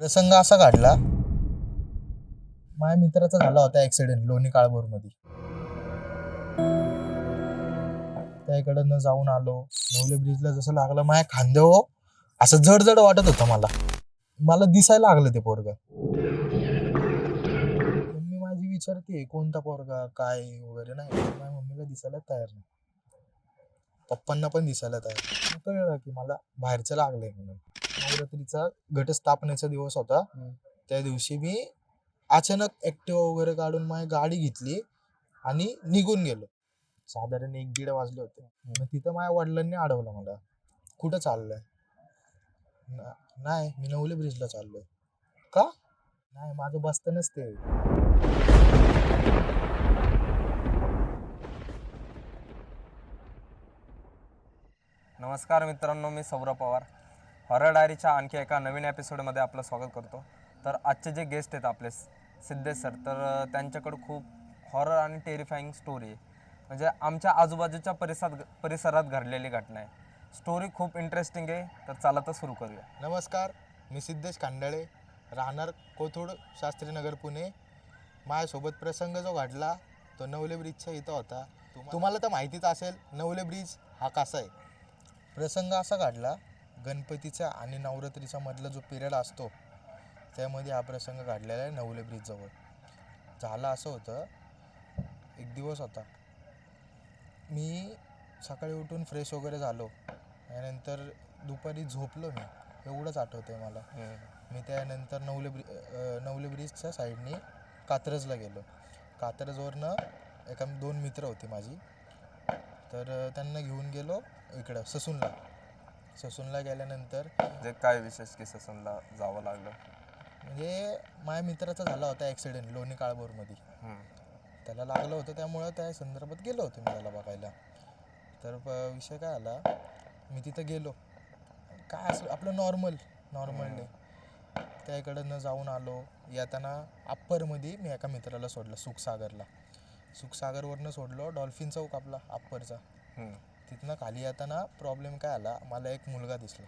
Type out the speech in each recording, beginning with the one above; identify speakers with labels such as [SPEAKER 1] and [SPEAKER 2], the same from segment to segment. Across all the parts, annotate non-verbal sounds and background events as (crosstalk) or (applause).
[SPEAKER 1] प्रसंग असा घडला. माझ्या मित्राचा झाला होता ऍक्सिडेंट लोणी काळभोरमध्ये त्याकडनं जाऊन आलो. नवले ब्रिजला जसं लागलं माझ्या खांद्यावर हो. असं जड जड वाटत होतं मला. मला दिसायला लागलं ते पोरग. मम्मी माझी विचारते कोणता पोरगा? काय? वगैरे नाही. माझ्या मम्मीला दिसायला तयार नाही. पप्पांना पण दिसायला तयार कळलं की मला बाहेरचं लागलंय म्हणून. नवरात्रीचा घटस्थापनेचा दिवस होता. त्या दिवशी मी अचानक ऍक्टिव्हा वगैरे काढून माझी गाडी घेतली आणि निघून गेलो. साधारण एक दीड वाजले होते. मग तिथं माझ्या वडिलांनी अडवलं मला. कुठं चाललंय? ना- नाही मी नवले ब्रिजला चाललोय. का? नाही माझं बसतानच ते.
[SPEAKER 2] नमस्कार मित्रांनो मी सौरभ पवार. हॉरर डायरीच्या आणखी एका नवीन एपिसोडमध्ये आपलं स्वागत करतो. तर आजचे जे गेस्ट आहेत आपले सिद्धेश सर तर त्यांच्याकडं खूप हॉरर आणि टेरिफाईंग स्टोरी आहे. म्हणजे आमच्या आजूबाजूच्या परिसरात परिसरात घडलेली घटना आहे. स्टोरी खूप इंटरेस्टिंग आहे तर चला तर सुरू करूया.
[SPEAKER 1] नमस्कार मी सिद्धेश खांडाळे राहणार कोथरूड शास्त्रीनगर पुणे. माझ्यासोबत प्रसंग जो घडला तो नवले ब्रिजच्या इथं होता. तुम्हाला तर माहितीच असेल नवले ब्रिज हा कसा आहे? प्रसंग असा घडला गणपतीचा आणि नवरात्रीचा मधला जो पिरियड असतो त्यामध्ये हा प्रसंग घडलेला आहे नवले ब्रिजजवळ. झालं असं होतं एक दिवस होता. मी सकाळी उठून फ्रेश वगैरे झालो. त्यानंतर दुपारी झोपलो मी. एवढंच आठवतंय मला. मी त्यानंतर नवले ब्रि नवले ब्रिजच्या साईडने कात्रजला गेलो. कात्रजवरनं एका दोन मित्र होते माझी. तर त्यांना घेऊन गेलो इकडं ससूनला. ससूनला गेल्यानंतर
[SPEAKER 2] जे काय विशेष केसेस जावं लागलं?
[SPEAKER 1] म्हणजे माझ्या मित्राचा झाला होता ॲक्सिडेंट लोणी काळभोरमध्ये. त्याला लागलं होतं त्यामुळं त्या संदर्भात गेलो होतो मी त्याला बघायला. तर विषय काय आला? मी तिथं गेलो. काय असं आपलं नॉर्मल नॉर्मल डे त्याकडनं जाऊन आलो. येताना अप्परमध्ये मी एका मित्राला सोडलं सुखसागरला. सुखसागरवरनं सोडलो डॉल्फिन चौक आपला अप्परचा. तिथनं खाली येताना प्रॉब्लेम काय आला? मला एक मुलगा दिसला.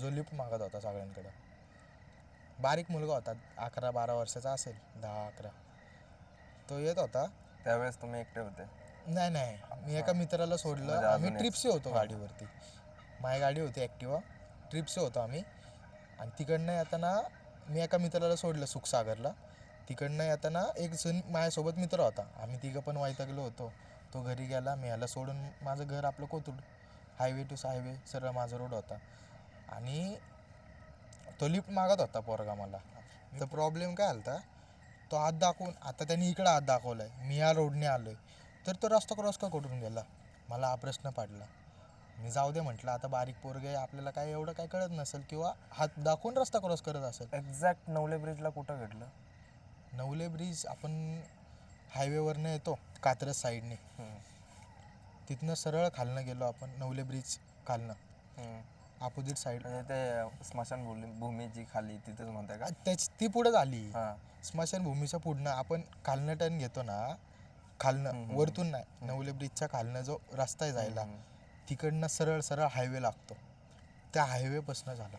[SPEAKER 1] जो लिफ्ट मागत होता सगळ्यांकडे. बारीक मुलगा होता अकरा बारा वर्षाचा असेल दहा अकरा. तो येत होता.
[SPEAKER 2] त्यावेळेस तुम्ही एकटे होते?
[SPEAKER 1] नाही नाही. मी एका मित्राला सोडलं.
[SPEAKER 2] म्हणजे
[SPEAKER 1] आम्ही ट्रिप्सी होतो गाडीवरती. माझी गाडी होती ॲक्टिवा ट्रिप्सी होतो आम्ही. आणि तिकडनं येताना मी एका मित्राला सोडलं सुखसागरला. तिकडनं येताना एक जण माझ्यासोबत मित्र होता. आम्ही तिघं पण वैतागलो होतो. तो घरी गेला मी ह्याला सोडून माझं घर आपलं कोथरूड. हायवे टू हायवे सरळ माझा रोड होता. आणि तो लिफ्ट मागत होता पोरगा मला. तर प्रॉब्लेम काय आलता? तो हात दाखवून आता त्यांनी इकडं हात दाखवलाय. मी या रोडने आलोय. तर तो रस्ता क्रॉस का कुठून गेला? मला हा प्रश्न पडला. मी जाऊ दे म्हटलं आता बारीक पोरगे आहे, आपल्याला काय एवढं काय कळत नसेल किंवा हात दाखवून रस्ता क्रॉस करत असेल.
[SPEAKER 2] एक्झॅक्ट नवले ब्रिजला कुठं घडलं
[SPEAKER 1] नवले ब्रिज आपण हायवेवरनं येतो कात्रज साईडने. तिथनं सरळ खालनं गेलो आपण नवले ब्रिज खालनं. Opposite side.
[SPEAKER 2] म्हणजे ते स्मशान भूमी जी खाली तिथेच म्हणताय का?
[SPEAKER 1] त्याची ती पुढे झाली.
[SPEAKER 2] हां.
[SPEAKER 1] स्मशानभूमीच्या पुढनं आपण खालनं टर्न घेतो ना खालनं. वरतून नाही नवले ब्रिजच्या खालनं जो रस्ता आहे जायला. तिकडनं सरळ सरळ हायवे लागतो. त्या हायवेपासनं झाला.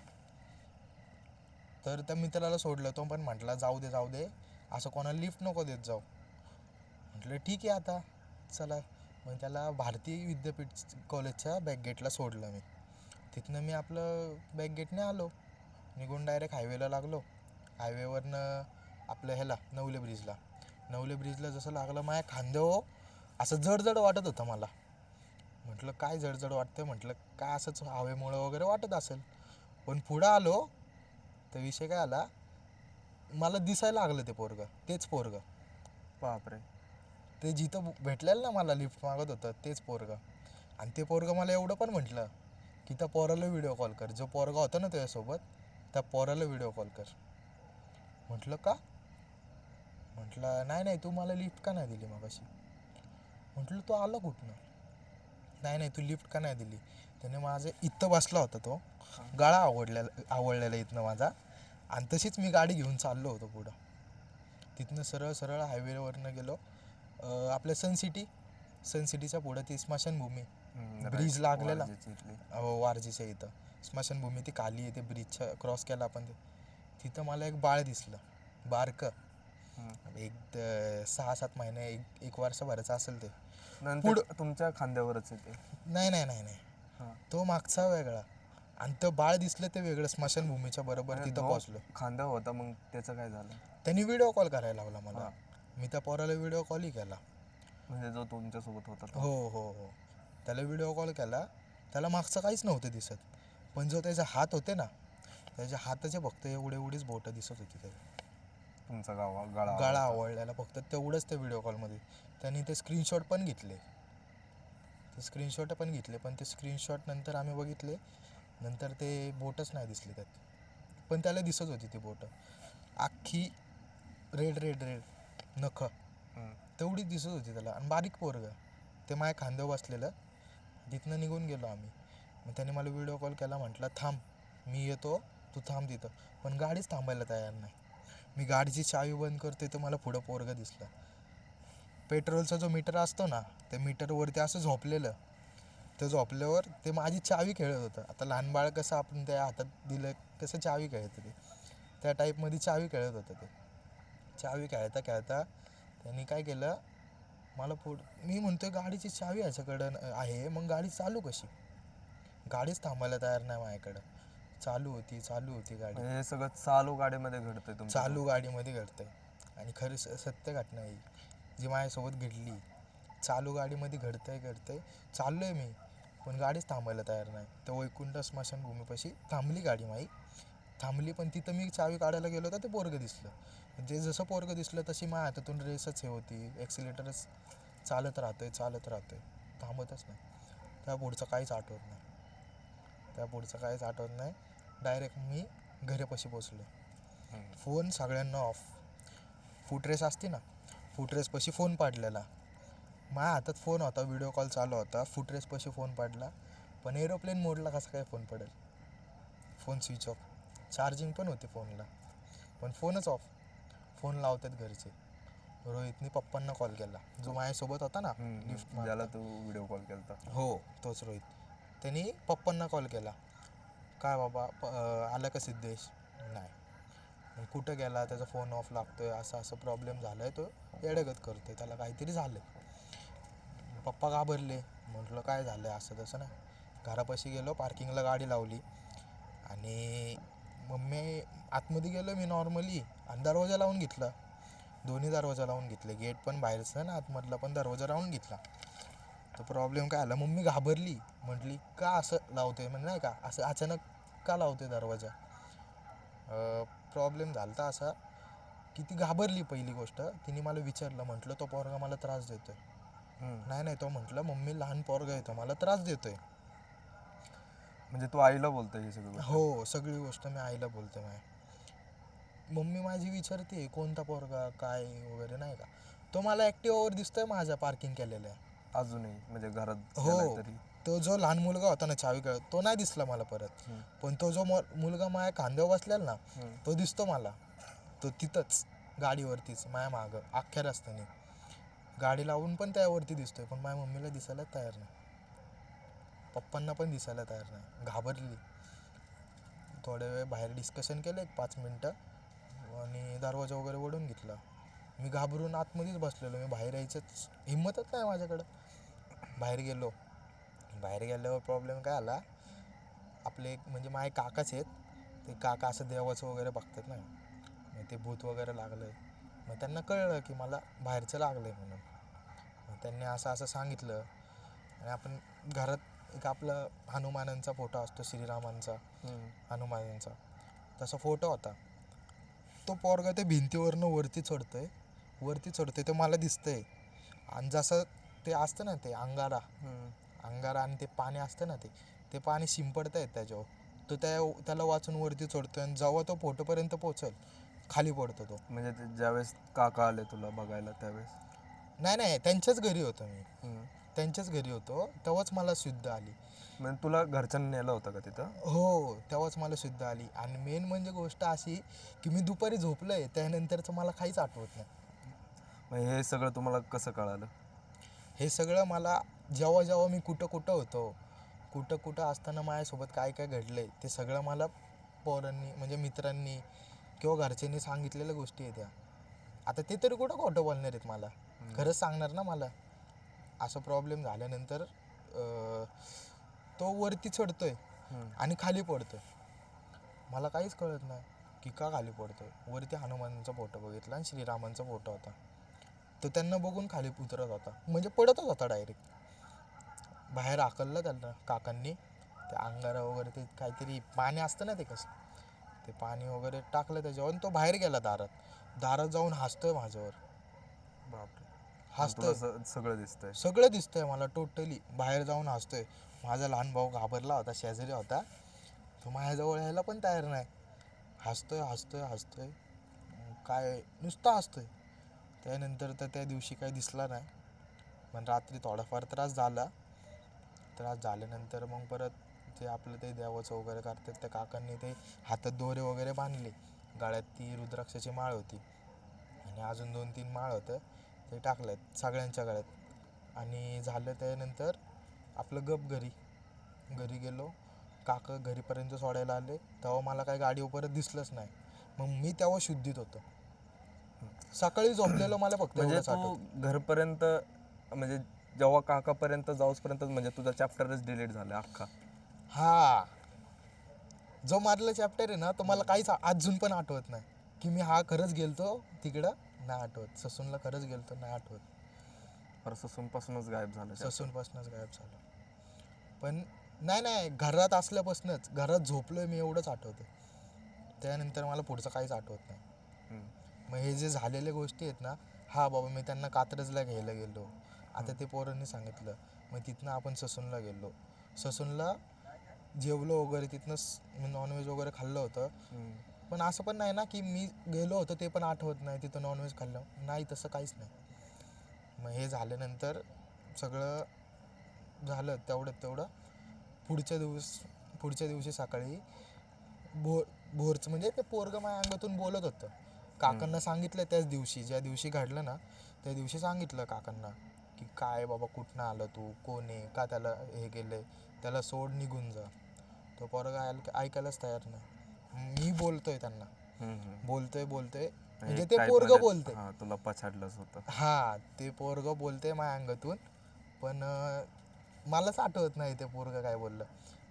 [SPEAKER 1] तर त्या मित्राला सोडलं तो पण म्हटला जाऊ दे जाऊ दे. असं कोणाला लिफ्ट नको देत जाऊ. म्हटलं ठीक आहे आता चला. मग त्याला भारतीय विद्यापीठ कॉलेजच्या बॅकगेटला सोडलं मी. तिथनं मी आपलं बॅकगेटने आलो. निघून डायरेक्ट हायवेला लागलो. हायवेवरनं आपलं ह्याला नवले ब्रिजला नवले ब्रिजला जसं लागलं माझ्या खांद्यावर हो, असं जडजड वाटत होतं मला. म्हटलं काय जडजड वाटतं म्हटलं काय असंच हवेमुळं वगैरे वाटत असेल. पण पुढं आलो तर विषय काय आला मला दिसायला लागलं ते पोरगं तेच पोरगं.
[SPEAKER 2] बापरे.
[SPEAKER 1] ते जिथं भेटलेलं ना मला लिफ्ट मागत होतं तेच पोरगं. आणि ते पोरगं मला एवढं पण म्हटलं की त्या पोराला व्हिडिओ कॉल कर. जो पोरगा होता ना त्याच्यासोबत त्या पोराला व्हिडिओ कॉल कर. म्हटलं का? म्हटलं नाही नाही तू मला लिफ्ट का नाही दिली मग अशी म्हटलं तो आला कुठनं? नाही नाही तू लिफ्ट का नाही दिली? त्याने माझं इथं बसला होता तो. गळा आवडलेला आवडलेला इथनं माझा. आणि तशीच मी गाडी घेऊन चाललो होतो पुढं. तिथनं सरळ सरळ हायवेवरनं गेलो. आपल्या सन सिटी सन सिटीच्या पुढं ती स्मशानभूमी. ब्रिज. लागलेला. वारजीच्या इथं. स्मशानभूमी ती खाली आहे ते ब्रिजच्या क्रॉस केला आपण ते. तिथं मला एक बाळ दिसलं. बारकं. एक सहा सात महिने एक एक वर्षभराचं असेल ते.
[SPEAKER 2] नंतर तुमच्या खांद्यावरच येते
[SPEAKER 1] नाही नाही नाही नाही. तो मागचा वेगळा. आणि तो बाळ दिसलं ते वेगळं स्मशानभूमीच्या बरोबर तिथं पोहोचलो.
[SPEAKER 2] खांद्यावर होता मग त्याचं काय झालं?
[SPEAKER 1] त्यांनी व्हिडिओ कॉल करायला लावला मला. मी त्या पोराला व्हिडिओ कॉलही केला.
[SPEAKER 2] म्हणजे जो तुमच्यासोबत होता तो.
[SPEAKER 1] हो हो हो. त्याला व्हिडिओ कॉल केला. त्याला मागचं काहीच नव्हतं दिसत. पण जो त्याचे हात होते ना त्याच्या हाताचे फक्त एवढे एवढीच बोटं दिसत होती त्याची.
[SPEAKER 2] तुमचा गावा गळा
[SPEAKER 1] गळा आवळलेला फक्त तेवढंच ते व्हिडिओ कॉलमध्ये त्यांनी ते स्क्रीनशॉट पण घेतले. ते स्क्रीनशॉट पण घेतले. पण ते स्क्रीनशॉट नंतर आम्ही बघितले. नंतर ते बोटच नाही दिसले त्यात. पण त्याला दिसत होती ती बोटं. अख्खी रेड रेड रेड नख. तेवढीच दिसत होती त्याला. आणि बारीक पोरग. ते माझ्या खांद्यावर बसलेलं. तिथनं निघून गेलो आम्ही. मग त्याने मला व्हिडिओ कॉल केला म्हटलं थांब. मी येतो. तू थांब तिथं. पण गाडीच थांबायला तयार नाही. मी गाडीची चावी बंद करतोय तर मला पुढं पोरग दिसलं. पेट्रोलचा जो मीटर असतो ना त्या मीटरवरती असं झोपलेलं. ते झोपल्यावर ते माझी चावी खेळत होतं. आता लहान बाळ कसं आपण त्या हातात दिलं कसं चावी खेळतं ते त्या टाईपमध्ये चावी खेळत होतं ते. चावी खेळता खेळता त्यांनी काय केलं? मला पुढ मी म्हणतोय गाडीची चावी ह्याच्याकडं न- आहे मग गाडी चालू कशी? गाडीच थांबायला तयार नाही माझ्याकडं. चालू होती चालू होती गाडी.
[SPEAKER 2] हे सगळं चालू गाडीमध्ये घडतंय
[SPEAKER 1] चालू गाडीमध्ये घडतंय. आणि खरी सत्य घटना आहे ही, जी माझ्यासोबत घडली चालू गाडीमध्ये घडतंय घडतंय. चाललोय मी पण गाडीच थांबायला तयार नाही. तर वैकुंठ स्मशानभूमीपाशी थांबली गाडी माई थांबली पण तिथं मी चावी काढायला गेलो तर ते पोरगं दिसलं. जे जसं पोरगं दिसलं तशी माझ्या हातातून रेसच हे होती. ॲक्सिलेटरच चालत राहतोय चालत राहतोय. थांबतच नाही. त्या पुढचं काहीच आठवत नाही. त्या पुढचं काहीच आठवत नाही. डायरेक्ट मी घरापाशी पोचलो. फोन सगळ्यांना ऑफ फुटरेस असते ना फुटरेसपाशी फोन पाडलेला. माझ्या हातात फोन होता व्हिडिओ कॉल चालू होता फुटरेसपाशी फोन पाडला. पण एरोप्लेन मोडला कसा काय फोन पडेल? फोन स्विच ऑफ चार्जिंग पण होती फोनला. पण फोनच ऑफ फोन लावतात घरचे. रोहितनी पप्पांना कॉल केला. जो माझ्यासोबत होता ना. लिफ्ट
[SPEAKER 2] ज्याला तू व्हिडिओ कॉल केलता.
[SPEAKER 1] हो तोच रोहित. त्यांनी पप्पांना कॉल केला. काय बाबा आला का सिद्धेश? नाही. मग कुठं गेला? त्याचा फोन ऑफ लागतोय. असं असं प्रॉब्लेम झाला आहे तो. येडगत करतोय. त्याला काहीतरी झालं पप्पा घाबरले. म्हटलं काय झालं असं तसं ना घरापाशी गेलो. पार्किंगला गाडी लावली. आणि मम्मी आतमध्ये गेलो मी नॉर्मली आणि दरवाजा लावून घेतला. दोन्ही दरवाजा लावून घेतले. गेट पण बाहेरचं ना आतमधला पण दरवाजा लावून घेतला. तर प्रॉब्लेम काय आला? मम्मी घाबरली. म्हटली का असं लावतोय? म्हणजे नाही का असं अचानक का लावतोय दरवाजा? प्रॉब्लेम झाला होता असा की ती घाबरली पहिली गोष्ट. तिने मला विचारलं म्हटलं तो पोरगा मला त्रास देतोय. नाही नाही. तो म्हटलं मम्मी लहान पोरगा येतो मला त्रास देतोय.
[SPEAKER 2] म्हणजे तू आईला बोलतोय हे सगळं
[SPEAKER 1] हो सगळी गोष्ट मी आईला बोलते माय. मम्मी माझी विचारते कोणता पोरगा काय वगैरे नाही का? तो मला ॲक्टिवावर दिसतोय माझ्या पार्किंग केलेलं आहे
[SPEAKER 2] अजूनही म्हणजे घरात
[SPEAKER 1] हो. तो जो लहान मुलगा होता ना चावी तो नाही दिसला मला परत. पण तो जो मुलगा माझ्या खांद्यावर बसलेला ना. तो दिसतो मला. तो तिथंच गाडीवरतीच माझ्या मागं अख्ख्या रस्त्याने. गाडी लावून पण त्यावरती दिसतोय पण माझ्या मम्मीला दिसायला तयार नाही. पप्पांना पण दिसायला तयार नाही. घाबरली. थोड्या वेळ बाहेर डिस्कशन केलं एक पाच मिनटं. आणि दरवाजा वगैरे ओढून घेतला. मी घाबरून आतमध्येच बसलेलो. मी बाहेर यायचंच हिंमतच नाही माझ्याकडं. बाहेर गेलो. बाहेर गेल्यावर प्रॉब्लेम काय आला? आपले एक म्हणजे माझे काकाच आहेत. ते काका असं देवाचं वगैरे बघतात ना. मग ते भूत वगैरे लागलं मग त्यांना कळलं की मला बाहेरचं लागलं आहे म्हणून. मग त्यांनी असं असं सांगितलं. आणि आपण घरात एक आपलं हनुमानांचा फोटो असतो श्रीरामांचा. हनुमानांचा. तसा फोटो होता. तो पोरगा ते भिंतीवरनं वरती चढतोय. वरती चढतोय ते मला दिसतंय. आणि जसं ते असतं ना ते अंगारा. अंगारा आणि ते पाणी असतं ना ते ते पाणी शिंपडता येत त्याच्यावर. तो त्या त्याला वाचून वरती चढतोय आणि जेव्हा तो फोटोपर्यंत पोचल खाली पडतो तो.
[SPEAKER 2] म्हणजे ज्यावेळेस काका आले तुला बघायला त्यावेळेस?
[SPEAKER 1] नाही नाही त्यांच्याच घरी होतो मी. त्यांच्याच घरी होतो. तेव्हाच मला शुद्ध आली.
[SPEAKER 2] म्हणजे तुला घरच्यांनी नेलं होतं का तिथं?
[SPEAKER 1] हो तेव्हाच मला शुद्ध आली. आणि मेन म्हणजे गोष्ट अशी की मी दुपारी झोपलोय त्यानंतरचं मला काहीच आठवत नाही.
[SPEAKER 2] मग हे सगळं तुम्हाला कसं कळालं?
[SPEAKER 1] हे सगळं मला जेव्हा जेव्हा मी कुठं कुठं होतो कुठं कुठं असताना माझ्यासोबत काय काय घडलंय ते सगळं मला पोरांनी म्हणजे मित्रांनी किंवा घरच्यांनी सांगितलेल्या गोष्टी आहेत त्या. आता ते तरी कुठं खोटं बोलणार आहेत मला? खरंच सांगणार ना मला? असं प्रॉब्लेम झाल्यानंतर तो वरती चढतोय. आणि खाली पडतोय. मला काहीच कळत नाही की का खाली पडतोय. वरती हनुमानचा फोटो बघितला आणि श्रीरामांचा फोटो होता. तो त्यांना बघून खाली उतरत होता. म्हणजे पडतच होता डायरेक्ट बाहेर आकललं त्यांना काकांनी. ते अंगारा वगैरे ते काहीतरी पाणी असतं ना ते कसं? ते पाणी वगैरे टाकलं त्याच्यावर तो बाहेर गेला दारात. दारात जाऊन हसतोय माझ्यावर.
[SPEAKER 2] बापरे.
[SPEAKER 1] हसतोय
[SPEAKER 2] सगळं दिसतंय.
[SPEAKER 1] सगळं दिसतंय मला टोटली बाहेर जाऊन हसतोय. माझा लहान भाऊ घाबरला होता शेजारी होता. तो माझ्याजवळ यायला पण तयार नाही. हसतोय हसतोय हसतोय. काय नुसतं हसतोय. त्यानंतर तर त्या दिवशी काही दिसला नाही. पण रात्री थोडाफार त्रास झाला. त्रास झाल्यानंतर मग परत ते आपलं ते देवाचं वगैरे करतात त्या काकांनी ते हातात दोरे वगैरे बांधले. गळ्यात ती रुद्राक्षाची माळ होती. आणि अजून दोन तीन माळ होतं. ते टाकल्यात सगळ्यांच्या गळ्यात. आणि झालं त्यानंतर आपलं गप घरी. घरी गेलो. काका घरीपर्यंत सोडायला आले. तेव्हा मला काही गाडीवर परत दिसलंच नाही. मग मी तेव्हा शुद्धीत होतो. सकाळी झोपलेलो मला फक्त
[SPEAKER 2] म्हणजे तू. घरपर्यंत म्हणजे जेव्हा काकापर्यंत जाऊसपर्यंत म्हणजे तुझा चॅप्टरच डिलीट झाला अख्खा.
[SPEAKER 1] हा. जो मारला चॅप्टर आहे ना तो मला काहीच अजून पण आठवत नाही. की मी हा खरंच गेलतो तिकडं. नाही आठवत. ससूनला खरंच गेलतो नाही आठवत.
[SPEAKER 2] परत ससूनपासूनच गायब झालं.
[SPEAKER 1] ससूनपासूनच गायब झालो. पण नाही नाही घरात असल्यापासूनच घरात झोपलोय मी एवढंच आठवतं त्यानंतर मला पुढचं काहीच आठवत नाही.
[SPEAKER 2] हम्म.
[SPEAKER 1] मग हे जे झालेल्या गोष्टी आहेत ना हा बाबा मी त्यांना कात्रजला घ्यायला गेलो. आता ते पोरांनी सांगितलं मग तिथनं आपण ससूनला गेलो. ससूनला जेवलो वगैरे तिथनं नॉनव्हेज वगैरे खाल्लं होतं.
[SPEAKER 2] हम्म.
[SPEAKER 1] पण असं पण नाही ना की मी गेलो होतो ते पण आठवत नाही तिथं नॉनव्हेज खाल्लं. नाही तसं काहीच नाही. मग हे झाल्यानंतर सगळं झालं तेवढं तेवढं. पुढच्या दिवस पुढच्या दिवशी सकाळी भोर भोरचं म्हणजे ते पोरगं माझ्या अंगातून बोलत होतं. काकांना सांगितलं त्याच दिवशी ज्या दिवशी घडलं ना त्या दिवशी सांगितलं काकांना की काय बाबा कुठनं आलं तू? कोण आहे? का त्याला हे केलं त्याला सोड निघून जा. तो पोरगा ऐकायलाच तयार नाही. मी बोलतोय त्यांना. बोलतोय बोलतोय. म्हणजे ते पोरग बोलते
[SPEAKER 2] हा तुला पछाडलंच होतं.
[SPEAKER 1] हा ते पोरग बोलते माझ्या अंगातून. पण मलाच आठवत नाही ते पोरग काय बोललं.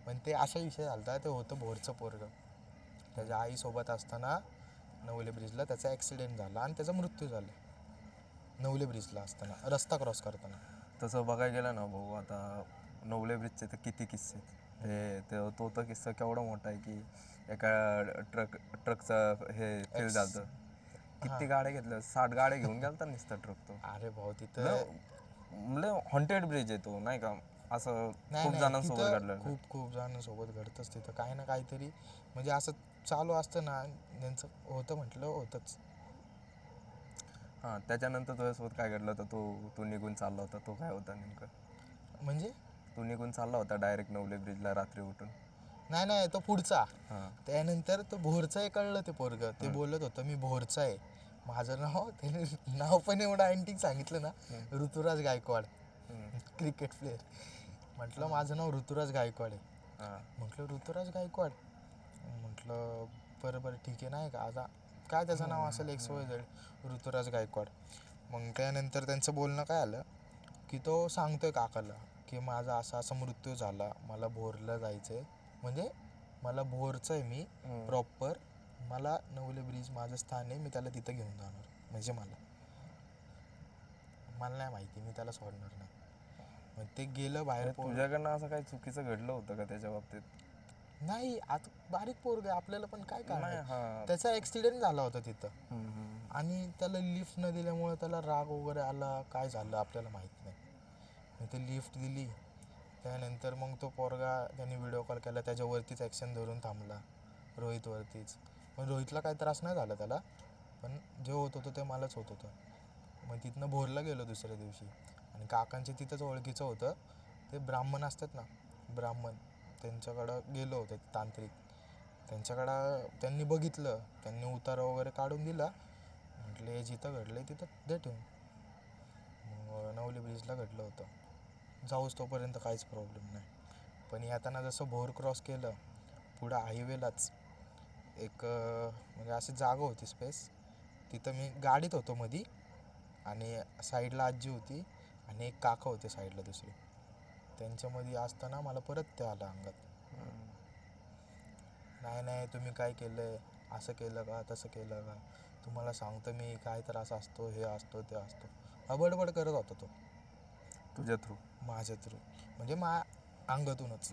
[SPEAKER 1] पण ते असा विषय झाला ते होतं भोरचं पोरग. त्याच्या आईसोबत असताना नवले ब्रिजला त्याचा ॲक्सिडेंट झाला आणि त्याचा मृत्यू झाला. नवले ब्रिजला असताना रस्ता क्रॉस करताना.
[SPEAKER 2] तसं बघायला गेलं ना भाऊ आता नवले ब्रिजचे तर किती किस्से. हे ते- तो तर किस्सा केवढा मोठा आहे की एका ट्रक ट्रकचं हे फेल झालं किती गाड्या घेतल्या? साठ गाड्या घेऊन गेलता नुसता ट्रक तो
[SPEAKER 1] अरे भाऊ तिथं
[SPEAKER 2] म्हणजे हॉन्टेड ब्रिज आहे तो नाही का? असं खूप जणांसोबत घडलं.
[SPEAKER 1] खूप खूप जणांसोबत घडतंच तिथं. काही ना काहीतरी म्हणजे असं चालू असतं ना त्यांचं होतं म्हटलं होतंच.
[SPEAKER 2] हां त्याच्यानंतर तुझ्यासोबत काय घडलं होतं? तो तू निघून चालला होता तो काय होता नेमकं?
[SPEAKER 1] म्हणजे?
[SPEAKER 2] तू निघून चालला होता डायरेक्ट नवले ब्रिजला रात्री उठून.
[SPEAKER 1] नाही नाही तो पुढचा.
[SPEAKER 2] हां.
[SPEAKER 1] त्यानंतर तो भोरचा आहे कळलं ते पोरग. ते बोलत होतं मी भोरचा आहे माझं नाव त्याने नाव पण एवढं अँटिक सांगितलं ना ऋतुराज गायकवाड
[SPEAKER 2] हम्म.
[SPEAKER 1] क्रिकेट प्लेअर म्हटलं माझं नाव ऋतुराज गायकवाड आहे.
[SPEAKER 2] हां.
[SPEAKER 1] म्हटलं ऋतुराज गायकवाड. म्हटलं बरं बरं ठीक आहे नाही का? आता काय त्याचं नाव असेल X Y Z Ruturaj Gaikwad. मग त्यानंतर त्यांचं बोलणं काय आलं की तो सांगतोय काकाला की माझा असा असा मृत्यू झाला मला भोरला जायचं आहे म्हणजे मला भोरचं आहे मी. प्रॉपर मला नवले ब्रिज माझं स्थान आहे मी त्याला तिथं घेऊन जाणार. म्हणजे मला. मला नाही माहिती मी त्याला सोडणार नाही. मग ते गेलं बाहेर
[SPEAKER 2] तुझ्याकडनं असं काही चुकीचं घडलं होतं का त्याच्या बाबतीत?
[SPEAKER 1] नाही आता बारीक पोरग आपल्याला पण काय काय त्याचा ऍक्सिडेंट झाला होता तिथं. आणि त्याला लिफ्ट न दिल्यामुळे त्याला राग वगैरे आला काय झालं आपल्याला माहीत नाही. ते लिफ्ट दिली त्यानंतर मग तो पोरगा त्यांनी व्हिडिओ कॉल केला त्याच्यावरतीच ॲक्शन धरून थांबला रोहितवरतीच पण रोहितला काही त्रास नाही झाला त्याला पण जे होत होतं ते मलाच होत होतं. मग तिथनं भोरला गेलो दुसऱ्या दिवशी. आणि काकांचे तिथंच ओळखीचं होतं. ते ब्राह्मण असतात ना ब्राह्मण त्यांच्याकडं गेलो होतो तांत्रिक. त्यांच्याकडं त्यांनी बघितलं त्यांनी उतारा वगैरे काढून दिला. म्हटले हे जिथं घडलं आहे तिथं दे ठेवून. मग नवली ब्रिजला घडलं होतं. जाऊच तोपर्यंत काहीच प्रॉब्लेम नाही. पण येताना जसं भोर क्रॉस केलं पुढं हायवेलाच एक म्हणजे अशी जागा होती स्पेस तिथं मी गाडीत होतो मधी आणि साईडला आजी होती आणि एक काका होते साईडला दुसरी. त्यांच्यामध्ये असताना मला परत ते आलं अंगात. नाही नाही तुम्ही काय केलं असं केलं का? तसं केलं का? तुम्हाला सांगतो मी काय तर असं असतो हे असतो ते असतो. अबडबड करत होता तो.
[SPEAKER 2] तुझ्या थ्रू
[SPEAKER 1] माझ्या थ्रू म्हणजे मा अंगातूनच.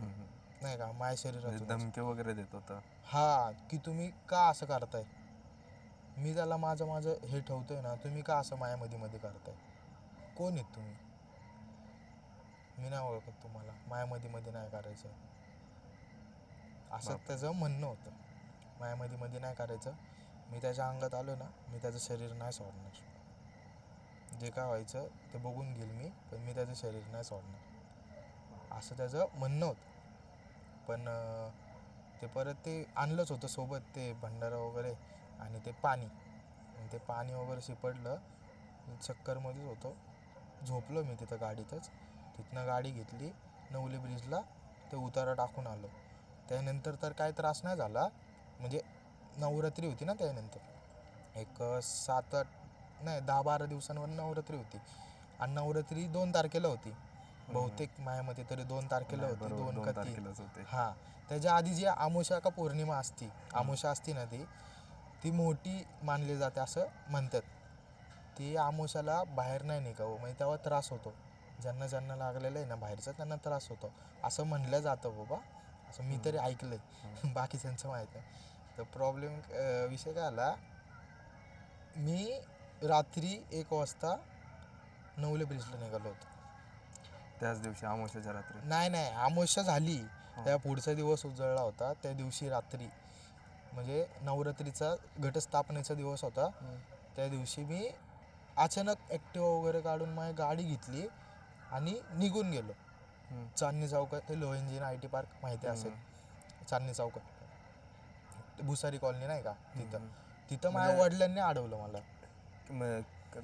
[SPEAKER 1] नाही का? माझ्या शरीरातून
[SPEAKER 2] धमके वगैरे देत होता.
[SPEAKER 1] हा की तुम्ही का असं करताय? मी त्याला माझं माझं हे ठेवतोय ना तुम्ही का असं मायामध्ये मध्ये करताय? कोण आहेत तुम्ही? मी नाही ओळखत तुम्हाला. मायामध्ये मध्ये नाही करायचं. असं. त्याचं म्हणणं होतं. मायामध्ये मध्ये नाही करायचं. मी त्याच्या अंगात आलो ना मी त्याचं शरीर नाही सोडणार. जे काय व्हायचं ते बघून घेईल मी पण मी त्याचं शरीर नाही सोडणार. असं त्याचं म्हणणं होतं. पण ते परत ते आणलंच होतं सोबत ते भंडारा वगैरे आणि ते पाणी. ते पाणी वगैरे शिपडलं चक्करमध्येच होतो. झोपलो मी तिथं गाडीतच. तिथनं गाडी घेतली नवली ब्रिजला ते उतारा टाकून आलो. त्यानंतर तर काय त्रास नाही झाला म्हणजे नवरात्री होती ना त्यानंतर. एक सात आठ नाही दहा बारा दिवसांवर नवरात्री होती. आणि नवरात्री दोन तारखेला होती. बहुतेक मायामध्ये तरी दोन तारखेला होती दोन का तीन हा त्याच्या आधी जी आमोशा का पौर्णिमा असती आमोशा असती ना ती ती मोठी मानली जाते असं म्हणतात. ती आमोशाला बाहेर नाही निघावं म्हणजे तेव्हा त्रास होतो. ज्यांना ज्यांना लागलेलं आहे ना बाहेरचा त्यांना त्रास होतो. असं म्हणलं जातं बाबा. असं मी तरी ऐकलंय. (laughs) बाकीच्यांचं माहीत नाही. तर प्रॉब्लेम विषय काय आला? मी रात्री एक वाजता नवले ब्रिजला निघालो होतो.
[SPEAKER 2] त्याच दिवशी अमावस्याच्या रात्री?
[SPEAKER 1] नाही नाही. अमावस्या झाली. त्या पुढचा दिवस उजळला होता. त्या दिवशी रात्री. म्हणजे नवरात्रीचा घटस्थापनेचा दिवस होता. त्या दिवशी मी अचानक ॲक्टिवा वगैरे काढून माझी गाडी घेतली आणि निघून गेलो. चांदणी चौकात ते लो इंजिन आय टी पार्क माहिती असेल. चांदणी चौकात भुसारी कॉलनी नाही का? तिथं. तिथं माझ्या
[SPEAKER 2] म्हणजे-
[SPEAKER 1] वडिलांनी अडवलं मला.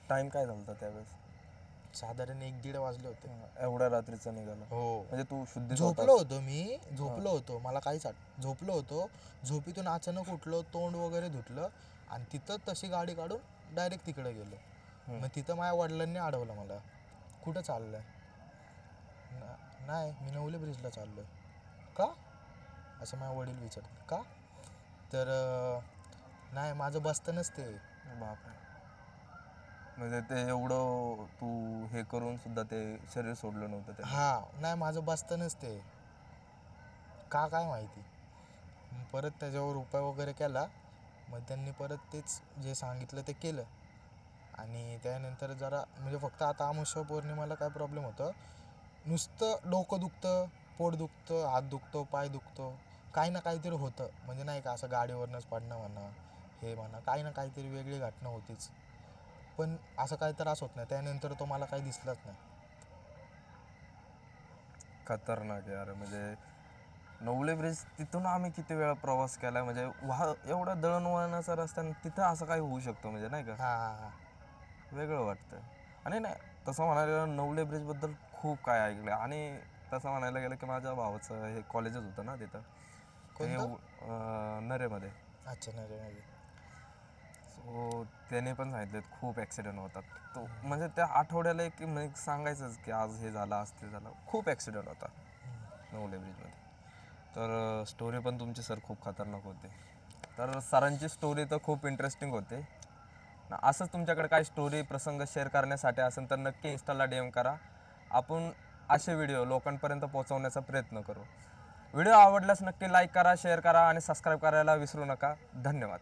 [SPEAKER 2] टाइम काय झाला होता त्यावेळेस?
[SPEAKER 1] साधारण एक दीड वाजले होते.
[SPEAKER 2] एवढ्या रात्रीचं निघाला.
[SPEAKER 1] हो.
[SPEAKER 2] म्हणजे तू शुद्ध
[SPEAKER 1] झोपलो होतो मी झोपलो होतो. मला काहीच आठ झोपलो होतो. झोपीतून अचानक उठलो तोंड वगैरे धुतलं आणि तिथं तशी गाडी काढून डायरेक्ट तिकडे गेलो. मग तिथं माझ्या वडिलांनी अडवलं मला. कुठं चाललंय? नाही मी नवले ब्रिजला चाललोय. का? असं माझे वडील विचारतात. का? तर नाही माझं बसतं नसते.
[SPEAKER 2] बापरे. म्हणजे ते एवढं तू हे करून सुद्धा ते शरीर सोडलं नव्हतं ते
[SPEAKER 1] हा नाही माझं बसतं नसते का काय माहिती. मग परत त्याच्यावर उपाय वगैरे केला मग त्यांनी परत तेच जे सांगितलं ते केलं. आणि त्यानंतर जरा म्हणजे फक्त आता अमावस्या पौर्णिमाला काय प्रॉब्लेम होतं? नुसतं डोकं दुखतं पोट दुखतं हात दुखतो पाय दुखतो. काही ना काहीतरी होतं. म्हणजे नाही का असं गाडीवरनंच पडणं म्हणा हे म्हणा काही ना काहीतरी वेगळी घटना होतीच. पण असं काही त्रास होत नाही. त्यानंतर तो मला काही दिसलाच नाही.
[SPEAKER 2] खतरनाक यार. म्हणजे नवले ब्रिज तिथून आम्ही किती वेळा प्रवास केला म्हणजे वाह एवढा दळणवळणाचा रस्ता आणि तिथं असं काही होऊ शकतं म्हणजे नाही का?
[SPEAKER 1] हा हा हा.
[SPEAKER 2] वेगळं वाटतं. आणि नाही तसं म्हणायला गेलं नवले ब्रिजबद्दल खूप काय ऐकलं. आणि तसं म्हणायला गेलं की माझ्या भावाचं हे कॉलेजच होतं ना तिथं. ते
[SPEAKER 1] कोणतं?
[SPEAKER 2] अं, नरेमध्ये.
[SPEAKER 1] अच्छा नाही रे नाही
[SPEAKER 2] हो त्याने पण सांगितलं खूप ॲक्सिडेंट होतात. तो म्हणजे त्या आठवड्याला एक म्हणजे सांगायचंच की आज हे झालं आज ते झालं. खूप ॲक्सिडेंट होतात नवले ब्रिजमध्ये तर स्टोरी पण तुमची सर खूप खतरनाक होते. तर सरांची स्टोरी तर खूप इंटरेस्टिंग होते. ना असंच तुमच्याकडे काही स्टोरी प्रसंग शेअर करण्यासाठी असेल तर नक्की इन्स्टाला डी एम करा. आपण असे व्हिडिओ लोकांपर्यंत पोहोचवण्याचा प्रयत्न करू. व्हिडिओ आवडल्यास नक्की लाईक करा शेअर करा आणि सबस्क्राईब करायला विसरू नका. धन्यवाद.